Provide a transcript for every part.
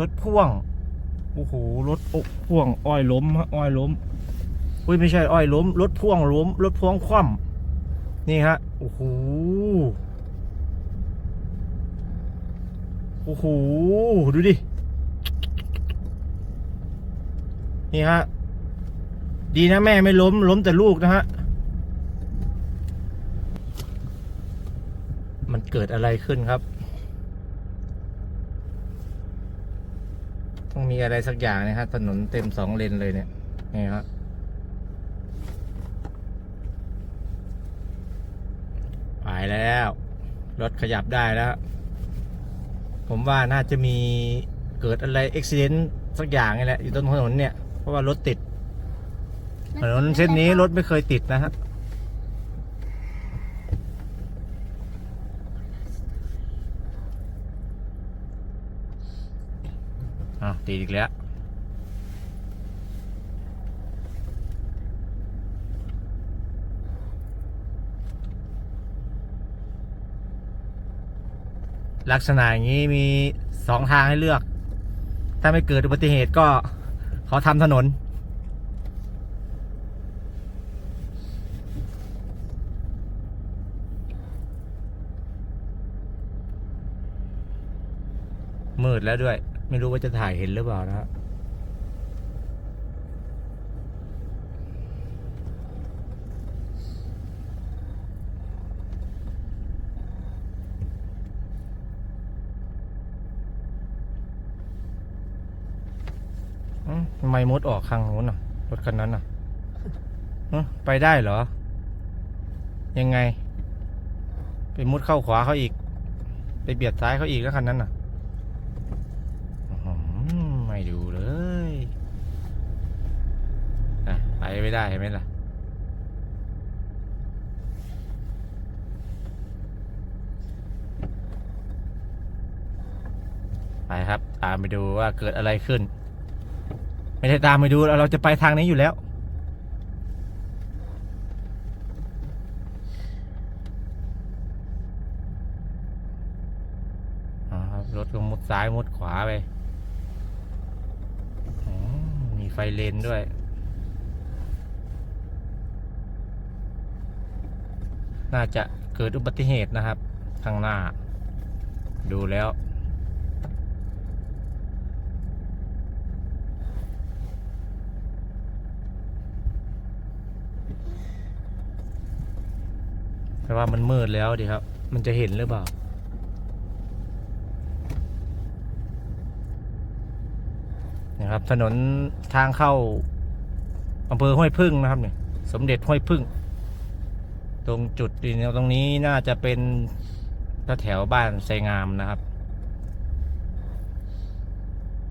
รถพ่วง โอ้โห รถอกพ่วง อ้อยล้มฮะอ้อยล้ม อุ้ยไม่ใช่อ้อยล้ม รถพ่วงล้ม รถพ่วงคว่ำนี่ฮะ โอ้โห โอ้โห ดูดิ นี่ฮะ ดีนะแม่ไม่ล้ม ล้มแต่ลูกนะฮะ มันเกิดอะไรขึ้นครับ ต้องมีอะไรสักอย่างนะครับถนนเต็มสองเลนเลยเนี่ยนี่ครับไปแล้ว รถขยับได้แล้ว ผมว่าน่าจะมีเกิดอะไรอุบิเหตุสักอย่างนี่แหละอยู่ต้นถนนเนี่ย เพราะว่ารถติดถนนเส้นนี้รถไม่เคยติดนะฮะ อะติดอีกแล้วลักษณะอย่างนี้มีสองทางให้เลือก ถ้าไม่เกิดอุบัติเหตุก็เขาทำถนน มืดแล้วด้วย ไม่รู้ว่าจะถ่ายเห็นหรือเปล่านะฮะมทำไมมดออกข้างนู้นอะ รถคันนั้นอะไปได้เหรอ ยังไง ไปมุดเข้าขวาเขาอีก ไปเบียดซ้ายเขาอีกแล้วคันนั้นอะ อื้อหือไม่ดูเลยอะ ไม่ได้เห็นไหมล่ะ ไปครับ ตามไปดูว่าเกิดอะไรขึ้น ไม่ได้ตามไปดูเราจะไปทางนี้อยู่แล้วรถก็มุดซ้ายมุดขวาไป มีไฟเลนด้วย น่าจะเกิดอุบัติเหตุนะครับ ข้างหน้า ดูแล้ว แต่ว่ามันมืดแล้วดิครับ มันจะเห็นหรือเปล่านะครับถนนทางเข้าอำเภอห้วยพึ่งนะครับเนี่ยสมเด็จห้วยพึ่ง ตรงจุดนี้ตรงนี้น่าจะเป็นแถวบ้านไซงามนะครับ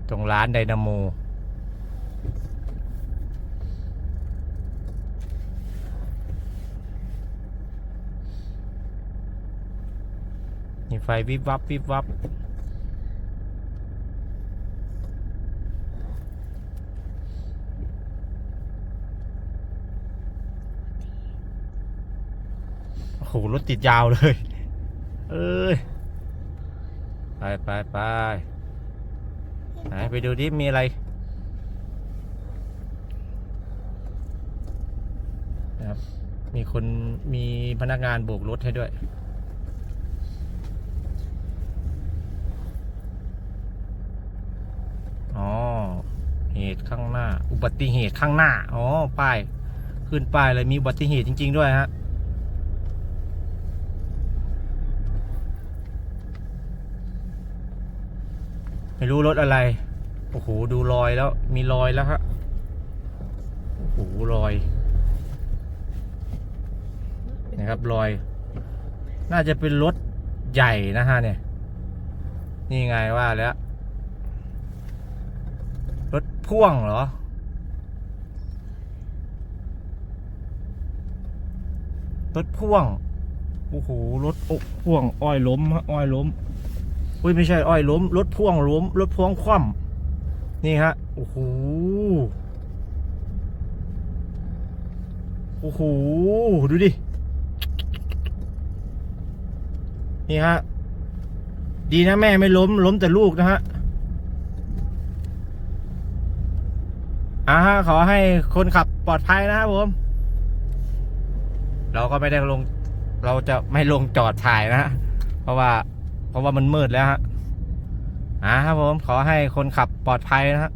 ตรงร้านไดนาโมมีไฟวิบวับวิบวับ โหรถติดยาวเลย เอ้ย ไปไปไปไหนไปดูดิมีอะไร นะครับ มีคนมีพนักงานโบกรถให้ด้วย อ๋อ เหตุข้างหน้า อุบัติเหตุข้างหน้า อ๋อ ป้าย ขึ้นป้ายเลยมีอุบัติเหตุจริง ๆ ด้วยฮะ ไม่รู้รถอะไร โอ้โห ดูรอยแล้ว มีรอยแล้วฮะ โอ้โห รอย นะครับ รอย น่าจะเป็นรถใหญ่นะฮะเนี่ย นี่ไงว่าแล้ว รถพ่วงเหรอรถพ่วง โอ้โห รถอกพ่วง อ้อยล้มฮะ อ้อยล้ม อุ้ยไม่ใช่อ้อยล้มรถพ่วงล้มรถพ่วงคว่ำนี่ฮะโอ้โหโอ้โหดูดิ นี่ฮะ ดีนะแม่ไม่ล้ม ล้มแต่ลูกนะฮะอ่าฮะขอให้คนขับปลอดภัยนะครับผม เราก็ไม่ได้ลง เราจะไม่ลงจอดถ่ายนะฮะเพราะว่า เพราะว่ามันมืดแล้วฮะอ่าครับผมขอให้คนขับปลอดภัยนะฮะ